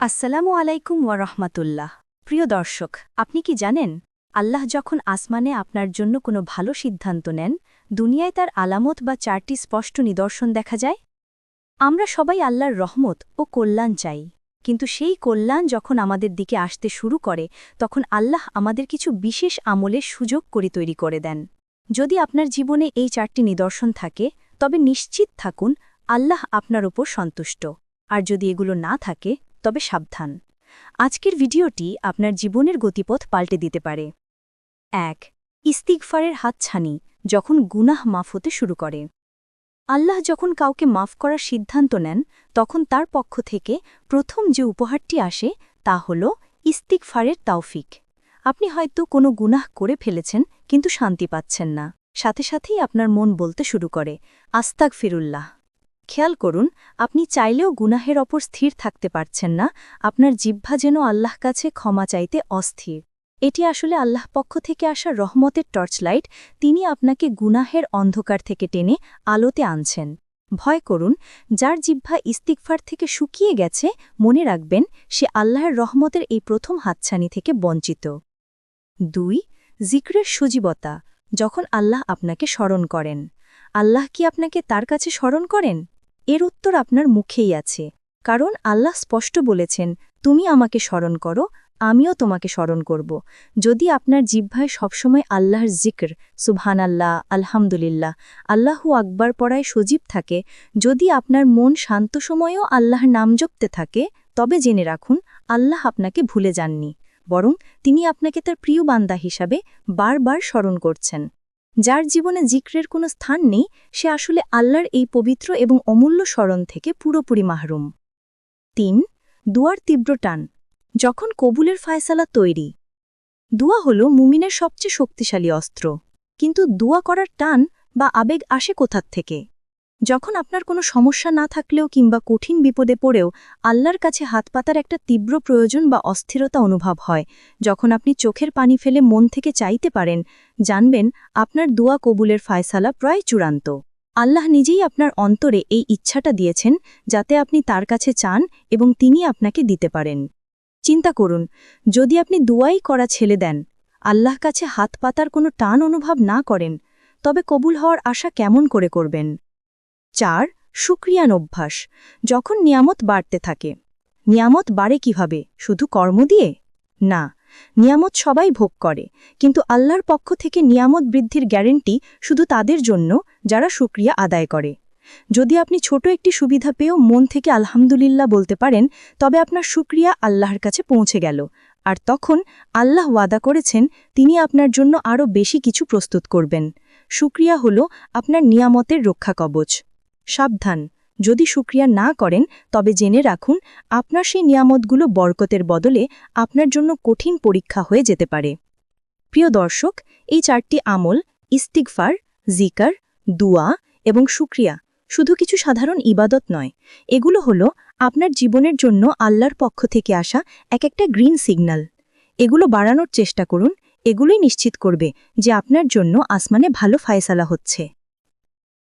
আসসালামু আলাইকুম ওয়ারহমাতুল্লাহ প্রিয় দর্শক, আপনি কি জানেন, আল্লাহ যখন আসমানে আপনার জন্য কোনো ভালো সিদ্ধান্ত নেন, দুনিয়ায় তার আলামত বা চারটি স্পষ্ট নিদর্শন দেখা যায়? আমরা সবাই আল্লাহর রহমত ও কল্যাণ চাই, কিন্তু সেই কল্যাণ যখন আমাদের দিকে আসতে শুরু করে, তখন আল্লাহ আমাদের কিছু বিশেষ আমলের সুযোগ করে তৈরি করে দেন। যদি আপনার জীবনে এই চারটি নিদর্শন থাকে, তবে নিশ্চিত থাকুন, আল্লাহ আপনার ওপর সন্তুষ্ট। আর যদি এগুলো না থাকে তবে সাবধান। আজকের ভিডিওটি আপনার জীবনের গতিপথ পাল্টে দিতে পারে। এক, ইস্তিগফারের হাতছানি যখন গুনাহ মাফ হতে শুরু করে। আল্লাহ যখন কাউকে মাফ করার সিদ্ধান্ত নেন, তখন তার পক্ষ থেকে প্রথম যে উপহারটি আসে, তা হল ইস্তিকফারের তাওফিক। আপনি হয়তো কোনো গুনাহ করে ফেলেছেন, কিন্তু শান্তি পাচ্ছেন না। সাথে সাথেই আপনার মন বলতে শুরু করে আস্তাক ফিরুল্লাহ খেয়াল করুন, আপনি চাইলেও গুনাহের অপর স্থির থাকতে পারছেন না, আপনার জিহ্বা যেন আল্লাহ কাছে ক্ষমা চাইতে অস্থির। এটি আসলে আল্লাহ পক্ষ থেকে আসা রহমতের টর্চলাইট, তিনি আপনাকে গুনাহের অন্ধকার থেকে টেনে আলোতে আনছেন। ভয় করুন, যার জিহ্বা ইস্তিকফার থেকে শুকিয়ে গেছে, মনে রাখবেন, সে আল্লাহর রহমতের এই প্রথম হাতছানি থেকে বঞ্চিত। দুই, জিক্রের সজীবতা, যখন আল্লাহ আপনাকে স্মরণ করেন। আল্লাহ কি আপনাকে তার কাছে স্মরণ করেন? এর উত্তর আপনার মুখেই আছে। কারণ আল্লাহ স্পষ্ট বলেছেন, তুমি আমাকে স্মরণ করো, আমিও তোমাকে স্মরণ করব। যদি আপনার জিহ্বায় সবসময় আল্লাহর জিক্র সুবহান আল্লাহ আলহামদুলিল্লাহ, আল্লাহু আকবার পড়ায় সজীব থাকে, যদি আপনার মন শান্ত সময়েও আল্লাহর নাম জপতে থাকে, তবে জেনে রাখুন, আল্লাহ আপনাকে ভুলে যাননি। বরং তিনি আপনাকে তার প্রিয় বান্দা হিসাবে বারবার স্মরণ করছেন। যার জীবনে জিক্রের কোনো স্থান নেই, সে আসলে আল্লাহর এই পবিত্র এবং অমূল্য স্মরণ থেকে পুরোপুরি মাহরুম। তিন, দুয়ার তীব্র টান। যখন কবুলের ফায়সালা তৈরি, দুয়া হল মুমিনের সবচেয়ে শক্তিশালী অস্ত্র। কিন্তু দুয়া করার টান বা আবেগ আসে কোথার থেকে? যখন আপনার কোনো সমস্যা না থাকলেও কিংবা কঠিন বিপদে পড়েও আল্লাহর কাছে হাত পাতার একটা তীব্র প্রয়োজন বা অস্থিরতা অনুভব হয়। যখন আপনি চোখের পানি ফেলে মন থেকে চাইতে পারেন, জানবেন আপনার দোয়া কবুলের ফায়সালা প্রায় চূড়ান্ত। আল্লাহ নিজেই আপনার অন্তরে এই ইচ্ছাটা দিয়েছেন যাতে আপনি তার কাছে চান এবং তিনি আপনাকে দিতে পারেন। চিন্তা করুন, যদি আপনি দুয়াই করা ছেলে দেন, আল্লাহ কাছে হাত পাতার কোনো টান অনুভব না করেন, তবে কবুল হওয়ার আশা কেমন করে করবেন? চার সুক্রিয়ান অভ্যাস। যখন নিয়ামত বাড়তে থাকে, নিয়ামত বাড়ে কীভাবে? শুধু কর্ম দিয়ে? না, নিয়ামত সবাই ভোগ করে, কিন্তু আল্লাহর পক্ষ থেকে নিয়ামত বৃদ্ধির গ্যারেন্টি শুধু তাদের জন্য, যারা সুক্রিয়া আদায় করে। যদি আপনি ছোট একটি সুবিধা পেয়েও মন থেকে আলহামদুলিল্লাহ বলতে পারেন, তবে আপনার সুক্রিয়া আল্লাহর কাছে পৌঁছে গেল। আর তখন আল্লাহ ওয়াদা করেছেন, তিনি আপনার জন্য আরও বেশি কিছু প্রস্তুত করবেন। সুক্রিয়া হল আপনার নিয়ামতের রক্ষা কবচ। সাবধান। যদি সুক্রিয়া না করেন, তবে জেনে রাখুন, আপনার সেই নিয়ামতগুলো বরকতের বদলে আপনার জন্য কঠিন পরীক্ষা হয়ে যেতে পারে। প্রিয় দর্শক, এই চারটি আমল, ইস্তিগফার, জিকার, দুয়া এবং সুক্রিয়া শুধু কিছু সাধারণ ইবাদত নয়। এগুলো হল আপনার জীবনের জন্য আল্লাহর পক্ষ থেকে আসা এক একটা গ্রিন সিগন্যাল। এগুলো বাড়ানোর চেষ্টা করুন, এগুলোই নিশ্চিত করবে যে আপনার জন্য আসমানে ভালো ফায়সালা হচ্ছে।